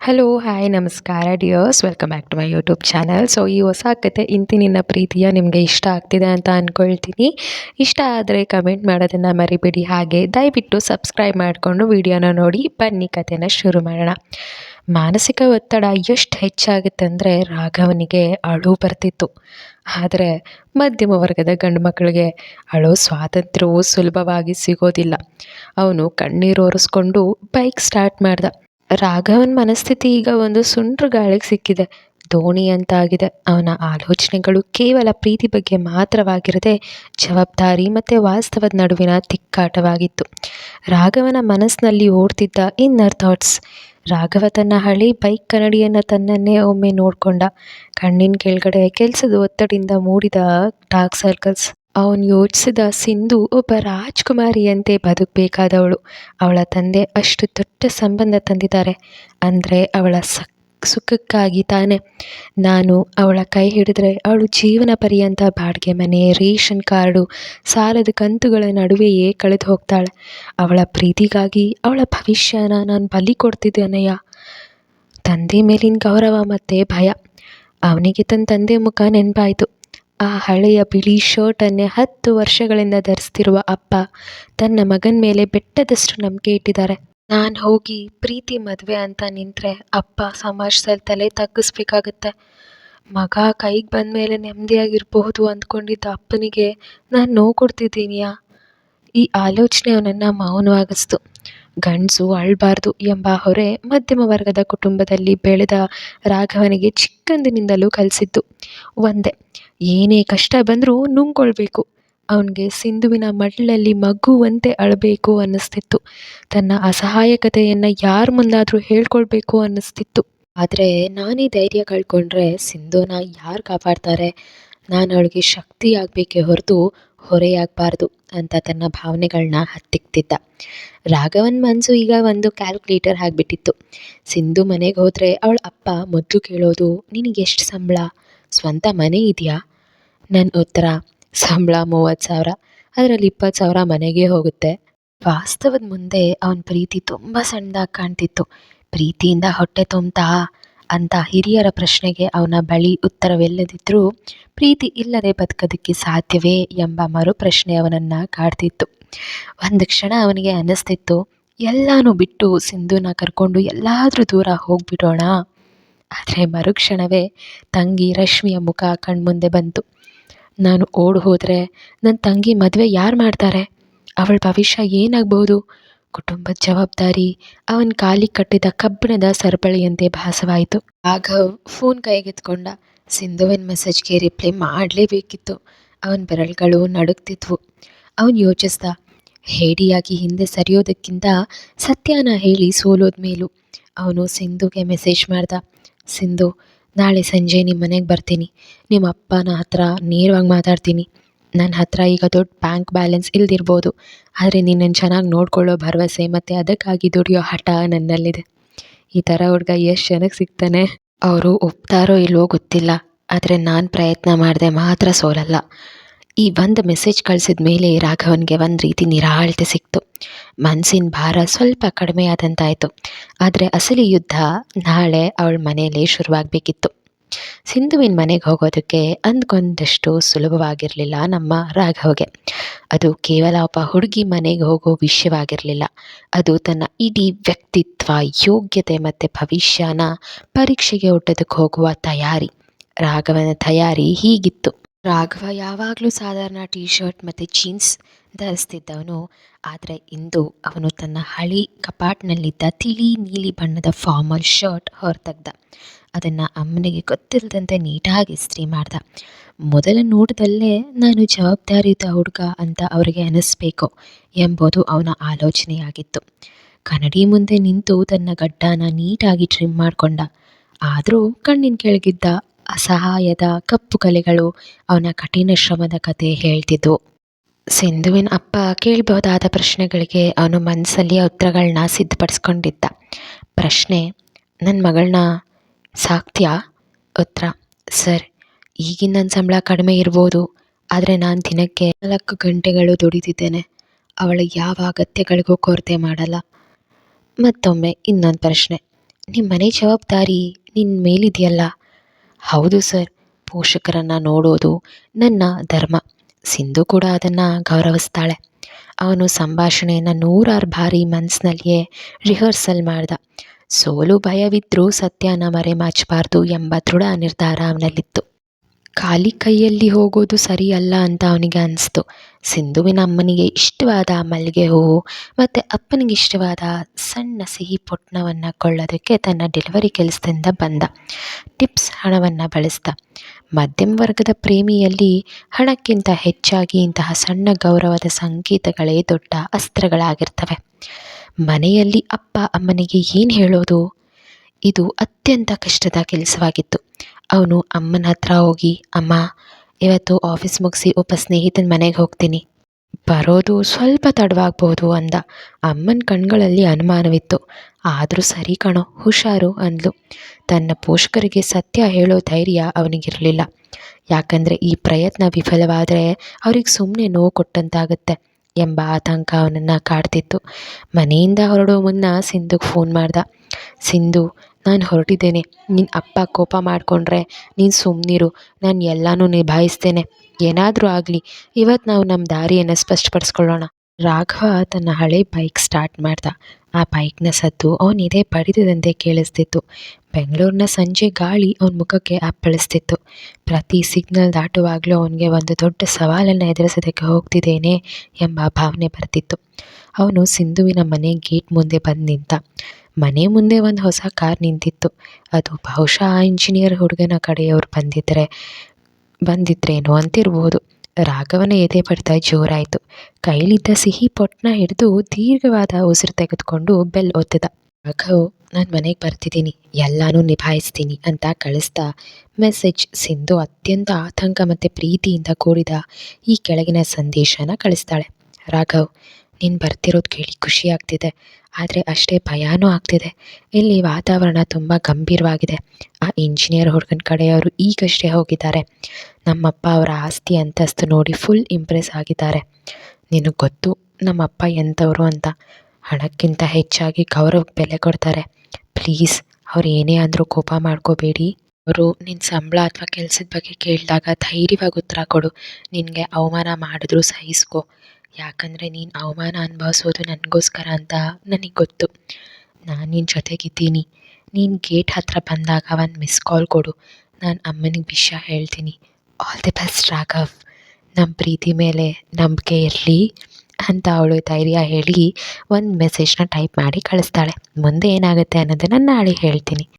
Hello hi ನಮಸ್ಕಾರ dears welcome back to my YouTube channel so ಈ ಹೊಸ ಕತೆ ಇಂತಿ ನಿನ್ನ ಪ್ರೀತಿಯ ನಿಮಗೆ ಇಷ್ಟ ಆಗ್ತಿದೆ ಅಂತ ಅಂದ್ಕೊಳ್ತೀನಿ ಇಷ್ಟ ಆದರೆ ಕಮೆಂಟ್ ಮಾಡೋದನ್ನು ಮರಿಬೇಡಿ. ಹಾಗೆ ದಯವಿಟ್ಟು ಸಬ್ಸ್ಕ್ರೈಬ್ ಮಾಡಿಕೊಂಡು ವಿಡಿಯೋನ ನೋಡಿ, ಬನ್ನಿ ಕತೆನ ಶುರು ಮಾಡೋಣ. ಮಾನಸಿಕ ಒತ್ತಡ ಎಷ್ಟು ಹೆಚ್ಚಾಗುತ್ತೆ ಅಂದರೆ ರಾಘವನಿಗೆ ಅಳು ಬರ್ತಿತ್ತು. ಆದರೆ ಮಧ್ಯಮ ವರ್ಗದ ಗಂಡು ಮಕ್ಕಳಿಗೆ ಅಳೋ ಸ್ವಾತಂತ್ರ್ಯವು ಸುಲಭವಾಗಿ ಸಿಗೋದಿಲ್ಲ. ಅವನು ಕಣ್ಣೀರು ಒರೆಸ್ಕೊಂಡು ಬೈಕ್ ಸ್ಟಾರ್ಟ್ ಮಾಡ್ದ. ರಾಘವನ್ ಮನಸ್ಥಿತಿ ಈಗ ಒಂದು ಸುಂಟ್ರ ಗಾಳಿಗೆ ಸಿಕ್ಕಿದೆ. ದೋಣಿ ಅಂತಾಗಿದೆ. ಅವನ ಆಲೋಚನೆಗಳು ಕೇವಲ ಪ್ರೀತಿ ಬಗ್ಗೆ ಮಾತ್ರವಾಗಿರದೆ ಜವಾಬ್ದಾರಿ ಮತ್ತು ವಾಸ್ತವದ ನಡುವಿನ ತಿಕ್ಕಾಟವಾಗಿತ್ತು. ರಾಘವನ ಮನಸ್ಸಿನಲ್ಲಿ ಓಡ್ತಿದ್ದ ಇನ್ನರ್ ಥಾಟ್ಸ್. ರಾಘವ ತನ್ನ ಹಳೆ ಬೈಕ್ ಕನ್ನಡಿಯನ್ನು ತನ್ನನ್ನೇ ಒಮ್ಮೆ ನೋಡಿಕೊಂಡ. ಕಣ್ಣಿನ ಕೆಳಗಡೆ ಕೆಲಸದ ಒತ್ತಡದಿಂದ ಮೂಡಿದ ಡಾರ್ಕ್ ಸರ್ಕಲ್ಸ್. ಅವನು ಯೋಚಿಸಿದ ಸಿಂಧು ಒಬ್ಬ ರಾಜ್ಕುಮಾರಿಯಂತೆ ಬದುಕಬೇಕಾದವಳು. ಅವಳ ತಂದೆ ಅಷ್ಟು ದೊಡ್ಡ ಸಂಬಂಧ ತಂದಿದ್ದಾರೆ ಅಂದರೆ ಅವಳ ಸಕ್, ಸುಖಕ್ಕಾಗಿ ತಾನೆ. ನಾನು ಅವಳ ಕೈ ಹಿಡಿದ್ರೆ ಅವಳು ಜೀವನ ಪರ್ಯಂತ ಬಾಡಿಗೆ ಮನೆ, ರೇಷನ್ ಕಾರ್ಡು, ಸಾಲದ ಕಂತುಗಳ ನಡುವೆಯೇ ಕಳೆದು ಹೋಗ್ತಾಳೆ. ಅವಳ ಪ್ರೀತಿಗಾಗಿ ಅವಳ ಭವಿಷ್ಯನ ನಾನು ಬಲಿ ಕೊಡ್ತಿದ್ದೇನೆಯ ತಂದೆ ಮೇಲಿನ ಗೌರವ ಮತ್ತು ಭಯ. ಅವನಿಗೆ ತನ್ನ ತಂದೆ ಮುಖ ನೆನಪಾಯಿತು. ಆ ಹಳೆಯ ಬಿಳಿ ಶರ್ಟನ್ನೇ ಹತ್ತು ವರ್ಷಗಳಿಂದ ಧರಿಸ್ತಿರುವ ಅಪ್ಪ ತನ್ನ ಮಗನ ಮೇಲೆ ಬೆಟ್ಟದಷ್ಟು ನಂಬಿಕೆ ಇಟ್ಟಿದ್ದಾರೆ. ನಾನು ಹೋಗಿ ಪ್ರೀತಿ ಮದುವೆ ಅಂತ ನಿಂತರೆ ಅಪ್ಪ ಸಮಾಜದಲ್ಲಿ ತಲೆ ತಗ್ಗಿಸ್ಬೇಕಾಗತ್ತೆ. ಮಗ ಕೈಗೆ ಬಂದ ಮೇಲೆ ನೆಮ್ಮದಿಯಾಗಿರ್ಬಹುದು ಅಂದ್ಕೊಂಡಿದ್ದ ಅಪ್ಪನಿಗೆ ನಾನು ನೋವು ಕೊಡ್ತಿದ್ದೀನಿಯಾ? ಈ ಆಲೋಚನೆ ಅವನನ್ನು ಮೌನವಾಗಿಸ್ತು. ಗಂಡಸು ಅಳಬಾರ್ದು ಎಂಬ ಹೊರೆ ಮಧ್ಯಮ ವರ್ಗದ ಕುಟುಂಬದಲ್ಲಿ ಬೆಳೆದ ರಾಘವನಿಗೆ ಚಿಕ್ಕಂದಿನಿಂದಲೂ ಕಲಿಸಿದ್ದು ಒಂದೇ. ಏನೇ ಕಷ್ಟ ಬಂದರೂ ನುಂಗ್ಕೊಳ್ಬೇಕು. ಅವನಿಗೆ ಸಿಂಧುವಿನ ಮಡಲಲ್ಲಿ ಮಗುವಂತೆ ಅಳಬೇಕು ಅನ್ನಿಸ್ತಿತ್ತು. ತನ್ನ ಅಸಹಾಯಕತೆಯನ್ನು ಯಾರ ಮುಂದಾದರೂ ಹೇಳ್ಕೊಳ್ಬೇಕು ಅನ್ನಿಸ್ತಿತ್ತು. ಆದರೆ ನಾನೇ ಧೈರ್ಯ ಕಳ್ಕೊಂಡ್ರೆ ಸಿಂಧುನ ಯಾರು ಕಾಪಾಡ್ತಾರೆ? ನಾನು ಅವಳಿಗೆ ಶಕ್ತಿ ಆಗಬೇಕೆ ಹೊರತು ಹೊರೆಯಾಗಬಾರ್ದು ಅಂತ ತನ್ನ ಭಾವನೆಗಳನ್ನ ಹತ್ತಿಕ್ತಿದ್ದ. ರಾಘವನ್ ಮನಸ್ಸು ಈಗ ಒಂದು ಕ್ಯಾಲ್ಕುಲೇಟರ್ ಆಗಿಬಿಟ್ಟಿತ್ತು. ಸಿಂಧು ಮನೆಗೆ ಹೋದರೆ ಅವಳ ಅಪ್ಪ ಮೊದಲು ಕೇಳೋದು ನಿನಗೆ ಎಷ್ಟು ಸಂಬಳ? ಸ್ವಂತ ಮನೆ ಇದೆಯಾ? ನನ್ನ ಉತ್ತರ ಸಂಬಳ ಮೂವತ್ತು ಸಾವಿರ. ಅದರಲ್ಲಿ ಇಪ್ಪತ್ತು ಸಾವಿರ ಮನೆಗೆ ಹೋಗುತ್ತೆ. ವಾಸ್ತವದ ಮುಂದೆ ಅವನ ಪ್ರೀತಿ ತುಂಬ ಸಣ್ಣದಾಗಿ ಕಾಣ್ತಿತ್ತು. ಪ್ರೀತಿಯಿಂದ ಹೊಟ್ಟೆ ತುಂಬ್ತಾ ಅಂತ ಹಿರಿಯರ ಪ್ರಶ್ನೆಗೆ ಅವನ ಬಳಿ ಉತ್ತರವಿಲ್ಲದಿದ್ದರೂ ಪ್ರೀತಿ ಇಲ್ಲದೆ ಬದುಕೋದಕ್ಕೆ ಸಾಧ್ಯವೇ ಎಂಬ ಮರು ಪ್ರಶ್ನೆ ಅವನನ್ನು ಕಾಡ್ತಿತ್ತು. ಒಂದು ಕ್ಷಣ ಅವನಿಗೆ ಅನ್ನಿಸ್ತಿತ್ತು ಎಲ್ಲನೂ ಬಿಟ್ಟು ಸಿಂಧುನ ಕರ್ಕೊಂಡು ಎಲ್ಲಾದರೂ ದೂರ ಹೋಗ್ಬಿಡೋಣ. ಆದರೆ ಮರುಕ್ಷಣವೇ ತಂಗಿ ರಶ್ಮಿಯ ಮುಖ ಕಣ್ಮುಂದೆ ಬಂತು. ನಾನು ಓಡಿ ಹೋದರೆ ನನ್ನ ತಂಗಿ ಮದುವೆ ಯಾರು ಮಾಡ್ತಾರೆ? ಅವಳ ಭವಿಷ್ಯ ಏನಾಗ್ಬೋದು ಕುಟುಂಬದ ಜವಾಬ್ದಾರಿ, ಅವನ ಕಾಲಿಗೆ ಕಟ್ಟಿದ ಕಬ್ಬಿಣದ ಸರಪಳಿಯಂತೆ ಭಾಸವಾಯಿತು. ಆಗ ಫೋನ್ ಕೈಗೆತ್ಕೊಂಡ ಸಿಂಧುವಿನ ಮೆಸೇಜ್ಗೆ ರಿಪ್ಲೈ ಮಾಡಲೇಬೇಕಿತ್ತು. ಅವನ ಬೆರಳುಗಳು ನಡುಕ್ತಿದ್ವು ಅವನು ಯೋಚಿಸ್ದ, ಹೇಡಿಯಾಗಿ ಹಿಂದೆ ಸರಿಯೋದಕ್ಕಿಂತ ಸತ್ಯನ ಹೇಳಿ ಸೋಲೋದ ಮೇಲೂ ಅವನು ಸಿಂಧುಗೆ ಮೆಸೇಜ್ ಮಾಡ್ದ, ಸಿಂಧು ನಾಳೆ ಸಂಜೆ ನಿಮ್ಮ ಮನೆಗೆ ಬರ್ತೀನಿ. ನಿಮ್ಮ ಅಪ್ಪನ ಹತ್ರ ನೇರವಾಗಿ ಮಾತಾಡ್ತೀನಿ. ನನ್ನ ಹತ್ರ ಈಗ ದೊಡ್ಡ ಬ್ಯಾಂಕ್ ಬ್ಯಾಲೆನ್ಸ್ ಇಲ್ದಿರ್ಬೋದು. ಆದರೆ ನಿನ್ನನ್ನು ಚೆನ್ನಾಗಿ ನೋಡ್ಕೊಳ್ಳೋ ಭರವಸೆ ಮತ್ತು ಅದಕ್ಕಾಗಿ ದುಡಿಯೋ ಹಠ ನನ್ನಲ್ಲಿದೆ. ಈ ಥರ ಹುಡುಗ ಎಷ್ಟು ಜನಕ್ಕೆ ಸಿಗ್ತಾನೆ? ಅವರು ಒಪ್ತಾರೋ ಇಲ್ವೋ ಗೊತ್ತಿಲ್ಲ. ಆದರೆ ನಾನು ಪ್ರಯತ್ನ ಮಾಡಿದೆ ಮಾತ್ರ ಸೋಲಲ್ಲ. ಈ ಒಂದು ಮೆಸೇಜ್ ಕಳಿಸಿದ ಮೇಲೆ ರಾಘವನ್ಗೆ ಒಂದು ರೀತಿ ನಿರಾಳತೆ ಸಿಕ್ತು. ಮನಸ್ಸಿನ ಭಾರ ಸ್ವಲ್ಪ ಕಡಿಮೆ ಆದಂತಾಯಿತು. ಆದರೆ ಅಸಲಿ ಯುದ್ಧ ನಾಳೆ ಅವಳ ಮನೆಯಲ್ಲೇ ಶುರುವಾಗಬೇಕಿತ್ತು. ಸಿಂಧುವಿನ ಮನೆಗೆ ಹೋಗೋದಕ್ಕೆ ಅಂದ್ಕೊಂಡಷ್ಟು ಸುಲಭವಾಗಿರಲಿಲ್ಲ ನಮ್ಮ ರಾಘವ್ಗೆ. ಅದು ಕೇವಲ ಒಬ್ಬ ಹುಡುಗಿ ಮನೆಗೆ ಹೋಗೋ ವಿಷಯವಾಗಿರಲಿಲ್ಲ. ಅದು ತನ್ನ ಇಡೀ ವ್ಯಕ್ತಿತ್ವ, ಯೋಗ್ಯತೆ ಮತ್ತು ಭವಿಷ್ಯನ ಪರೀಕ್ಷೆಗೆ ಹುಟ್ಟೋದಕ್ಕೆ ಹೋಗುವ ತಯಾರಿ. ರಾಘವನ ತಯಾರಿ ಹೀಗಿತ್ತು. ರಾಘವ ಯಾವಾಗಲೂ ಸಾಧಾರಣ ಟೀ ಶರ್ಟ್ ಮತ್ತು ಜೀನ್ಸ್ ಧರಿಸ್ತಿದ್ದವನು. ಆದರೆ ಇಂದು ಅವನು ತನ್ನ ಹಳಿ ಕಪಾಟ್ನಲ್ಲಿದ್ದ ತಿಳಿ ನೀಲಿ ಬಣ್ಣದ ಫಾರ್ಮಲ್ ಶರ್ಟ್ ಹೊರತೆಗ್ದ. ಅದನ್ನು ಅಮ್ಮನಿಗೆ ಗೊತ್ತಿಲ್ಲದಂತೆ ನೀಟಾಗಿ ಇಸ್ತ್ರಿ ಮಾಡ್ದ. ಮೊದಲ ನೋಟದಲ್ಲೇ ನಾನು ಜವಾಬ್ದಾರಿಯುತ ಹುಡುಗ ಅಂತ ಅವರಿಗೆ ಅನಿಸ್ಬೇಕು ಎಂಬುದು ಅವನ ಆಲೋಚನೆಯಾಗಿತ್ತು. ಕನ್ನಡಿ ಮುಂದೆ ನಿಂತು ತನ್ನ ಗಡ್ಡನ ನೀಟಾಗಿ ಟ್ರಿಮ್ ಮಾಡಿಕೊಂಡ. ಆದರೂ ಕಣ್ಣಿನ ಕೆಳಗಿದ್ದ ಅಸಹಾಯದ ಕಪ್ಪು ಕಲೆಗಳು ಅವನ ಕಠಿಣ ಶ್ರಮದ ಕತೆ ಹೇಳ್ತಿದ್ದು ಸಿಂಧುವಿನ ಅಪ್ಪ ಕೇಳಬಹುದಾದ ಪ್ರಶ್ನೆಗಳಿಗೆ ಅವನು ಮನಸ್ಸಲ್ಲಿ ಉತ್ತರಗಳನ್ನ ಸಿದ್ಧಪಡಿಸ್ಕೊಂಡಿದ್ದ. ಪ್ರಶ್ನೆ ನನ್ನ ಮಗಳನ್ನ ಸಾಕ್ತ್ಯ? ಉತ್ತರ, ಸರ್, ಈಗಿನ ನನ್ನ ಸಂಬಳ ಕಡಿಮೆ ಇರ್ಬೋದು, ಆದರೆ ನಾನು ದಿನಕ್ಕೆ ನಾಲ್ಕು ಗಂಟೆಗಳು ದುಡಿದಿದ್ದೇನೆ. ಅವಳು ಯಾವ ಅಗತ್ಯಗಳಿಗೂ ಕೊರತೆ ಮಾಡಲ್ಲ. ಮತ್ತೊಮ್ಮೆ ಇನ್ನೊಂದು ಪ್ರಶ್ನೆ ನಿಮ್ಮ ಮನೆ ಜವಾಬ್ದಾರಿ ನಿನ್ನ ಮೇಲಿದೆಯಲ್ಲ? ಹೌದು ಸರ್, ಪೋಷಕರನ್ನು ನೋಡೋದು ನನ್ನ ಧರ್ಮ. ಸಿಂಧು ಕೂಡ ಅದನ್ನು ಗೌರವಿಸ್ತಾಳೆ. ಅವನು ಸಂಭಾಷಣೆಯನ್ನು ನೂರಾರು ಬಾರಿ ಮನಸ್ಸಿನಲ್ಲಿಯೇ ರಿಹರ್ಸಲ್ ಮಾಡ್ದ. ಸೋಲು ಭಯವಿದ್ದರೂ ಸತ್ಯನ ಮರೆಮಾಚಬಾರ್ದು ಎಂಬ ದೃಢ ನಿರ್ಧಾರ ಅವನಲ್ಲಿತ್ತು. ಖಾಲಿ ಕೈಯಲ್ಲಿ ಹೋಗೋದು ಸರಿಯಲ್ಲ ಅಂತ ಅವನಿಗೆ ಅನಿಸ್ತು. ಸಿಂಧುವಿನ ಅಮ್ಮನಿಗೆ ಇಷ್ಟವಾದ ಮಲ್ಲಿಗೆ ಹೂವು ಮತ್ತು ಅಪ್ಪನಿಗೆ ಇಷ್ಟವಾದ ಸಣ್ಣ ಸಿಹಿ ಪೊಟ್ಟಣವನ್ನು ಕೊಳ್ಳೋದಕ್ಕೆ ತನ್ನ ಡೆಲಿವರಿ ಕೆಲಸದಿಂದ ಬಂದ. ಟಿಪ್ಸ್ ಹಣವನ್ನು ಬಳಸ್ದ. ಮಧ್ಯಮ ವರ್ಗದ ಪ್ರೇಮಿಯಲ್ಲಿ ಹಣಕ್ಕಿಂತ ಹೆಚ್ಚಾಗಿ ಇಂತಹ ಸಣ್ಣ ಗೌರವದ ಸಂಕೇತಗಳೇ ದೊಡ್ಡ ಅಸ್ತ್ರಗಳಾಗಿರ್ತವೆ. ಮನೆಯಲ್ಲಿ ಅಪ್ಪ ಅಮ್ಮನಿಗೆ ಏನು ಹೇಳೋದು? ಇದು ಅತ್ಯಂತ ಕಷ್ಟದ ಕೆಲಸವಾಗಿತ್ತು. ಅವನು ಅಮ್ಮನ ಹತ್ರ ಹೋಗಿ, ಅಮ್ಮ, ಇವತ್ತು ಆಫೀಸ್ ಮುಗಿಸಿ ಒಬ್ಬ ಸ್ನೇಹಿತನ ಮನೆಗೆ ಹೋಗ್ತೀನಿ. ಬರೋದು ಸ್ವಲ್ಪ ತಡವಾಗ್ಬೋದು ಅಂದ. ಅಮ್ಮನ ಕಣ್ಗಳಲ್ಲಿ ಅನುಮಾನವಿತ್ತು. ಆದರೂ ಸರಿ ಕಣೋ, ಹುಷಾರು ಅಂದ್ಲು. ತನ್ನ ಪೋಷಕರಿಗೆ ಸತ್ಯ ಹೇಳೋ ಧೈರ್ಯ ಅವನಿಗಿರಲಿಲ್ಲ. ಯಾಕಂದರೆ ಈ ಪ್ರಯತ್ನ ವಿಫಲವಾದರೆ ಅವ್ರಿಗೆ ಸುಮ್ಮನೆ ನೋವು ಕೊಟ್ಟಂತಾಗುತ್ತೆ ಎಂಬ ಆತಂಕ ಅವನನ್ನು ಕಾಡ್ತಿತ್ತು. ಮನೆಯಿಂದ ಹೊರಡೋ ಮುನ್ನ ಸಿಂಧುಗೆ ಫೋನ್ ಮಾಡ್ದ. ಸಿಂಧು ನಾನು ಹೊರಟಿದ್ದೇನೆ. ನಿನ್ನ ಅಪ್ಪ ಕೋಪ ಮಾಡಿಕೊಂಡ್ರೆ ನೀನು ಸುಮ್ಮನಿರು ನಾನು ಎಲ್ಲನೂ ನಿಭಾಯಿಸ್ತೇನೆ. ಏನಾದರೂ ಆಗಲಿ. ಇವತ್ತು ನಾವು ನಮ್ಮ ದಾರಿಯನ್ನು ಸ್ಪಷ್ಟಪಡಿಸ್ಕೊಳ್ಳೋಣ. ರಾಘವ ತನ್ನ ಹಳೆ ಬೈಕ್ ಸ್ಟಾರ್ಟ್ ಮಾಡ್ದ. ಆ ಬೈಕ್ನ ಸದ್ದು ಅವನಿದೇ ಬಡಿದಂತೆ ಕೇಳಿಸ್ತಿತ್ತು. ಬೆಂಗಳೂರಿನ ಸಂಜೆ ಗಾಳಿ ಅವನ ಮುಖಕ್ಕೆ ಅಪ್ಪಳಿಸ್ತಿತ್ತು. ಪ್ರತಿ ಸಿಗ್ನಲ್ ದಾಟುವಾಗಲೂ ಅವನಿಗೆ ಒಂದು ದೊಡ್ಡ ಸವಾಲನ್ನು ಎದುರಿಸೋದಕ್ಕೆ ಹೋಗ್ತಿದ್ದೇನೆ ಎಂಬ ಭಾವನೆ ಬರ್ತಿತ್ತು. ಅವನು ಸಿಂಧುವಿನ ಮನೆ ಗೇಟ್ ಮುಂದೆ ಬಂದು ನಿಂತ. ಮನೆ ಮುಂದೆ ಒಂದು ಹೊಸ ಕಾರ್ ನಿಂತಿತ್ತು. ಅದು ಬಹುಶಃ ಆ ಇಂಜಿನಿಯರ್ ಹುಡುಗನ ಕಡೆಯವರು ಬಂದಿದ್ದರೆ ಬಂದಿದ್ರೇನೋ ಅಂತಿರ್ಬೋದು. ರಾಘವನ ಎದೆ ಪಡ್ತಾ ಜೋರಾಯಿತು. ಕೈಲಿದ್ದ ಸಿಹಿ ಪೊಟ್ಟನ ಹಿಡಿದು ದೀರ್ಘವಾದ ಉಸಿರು ತೆಗೆದುಕೊಂಡು ಬೆಲ್ ಒತ್ತಿದ. ರಾಘವ್, ನಾನು ಮನೆಗೆ ಬರ್ತಿದ್ದೀನಿ ಎಲ್ಲನೂ ನಿಭಾಯಿಸ್ತೀನಿ ಅಂತ ಕಳಿಸ್ತಾ ಮೆಸೇಜ್ ಸಿಂಧು ಅತ್ಯಂತ ಆತಂಕ ಮತ್ತು ಪ್ರೀತಿಯಿಂದ ಕೂಡಿದ ಈ ಕೆಳಗಿನ ಸಂದೇಶನ ಕಳಿಸ್ತಾಳೆ. ರಾಘವ್ ನೀನು ಬರ್ತಿರೋದು ಕೇಳಿ ಖುಷಿ ಆಗ್ತಿದೆ. ಆದರೆ ಅಷ್ಟೇ ಭಯನೂ ಆಗ್ತಿದೆ. ಇಲ್ಲಿ ವಾತಾವರಣ ತುಂಬ ಗಂಭೀರವಾಗಿದೆ. ಆ ಇಂಜಿನಿಯರ್ ಹುಡುಗನ ಕಡೆಯವರು ಈಗಷ್ಟೇ ಹೋಗಿದ್ದಾರೆ. ನಮ್ಮಪ್ಪ ಅವರ ಆಸ್ತಿ ಅಂತಸ್ತು ನೋಡಿ ಫುಲ್ ಇಂಪ್ರೆಸ್ ಆಗಿದ್ದಾರೆ. ನಿನಗೆ ಗೊತ್ತು, ನಮ್ಮಪ್ಪ ಎಂಥವರು ಅಂತ. ಹಣಕ್ಕಿಂತ ಹೆಚ್ಚಾಗಿ ಗೌರವಕ್ಕೆ ಬೆಲೆ ಕೊಡ್ತಾರೆ. ಪ್ಲೀಸ್, ಅವ್ರು ಏನೇ ಅಂದರೂ ಕೋಪ ಮಾಡ್ಕೋಬೇಡಿ. ಅವರು ನಿನ್ನ ಸಂಬಳ ಅಥವಾ ಕೆಲಸದ ಬಗ್ಗೆ ಕೇಳಿದಾಗ ಧೈರ್ಯವಾಗಿ ಉತ್ತರ ಕೊಡು. ನಿನಗೆ ಅವಮಾನ ಮಾಡಿದ್ರು ಸಹಿಸ್ಕೊ. ಯಾಕಂದರೆ ನೀನು ಅವಮಾನ ಅನುಭವಿಸೋದು ನನಗೋಸ್ಕರ ಅಂತ ನನಗೆ ಗೊತ್ತು. ನಾನು ನಿನ್ನ ಜೊತೆಗಿದ್ದೀನಿ. ನೀನು ಗೇಟ್ ಹತ್ತಿರ ಬಂದಾಗ ಒಂದು ಮಿಸ್ ಕಾಲ್ ಕೊಡು. ನಾನು ಅಮ್ಮನಿಗೆ ವಿಷಯ ಹೇಳ್ತೀನಿ. All the best Raghav. ನಮ್ಮ ಪ್ರೀತಿ ಮೇಲೆ ನಂಬಿಕೆ ಇರಲಿ ಅಂತ ಅವಳು ಧೈರ್ಯ ಹೇಳಿ ಒಂದು ಮೆಸೇಜ್ನ ಟೈಪ್ ಮಾಡಿ ಕಳಿಸ್ತಾಳೆ. ಮುಂದೆ ಏನಾಗುತ್ತೆ ಅನ್ನೋದನ್ನು ನಾಳೆ ಹೇಳ್ತೀನಿ.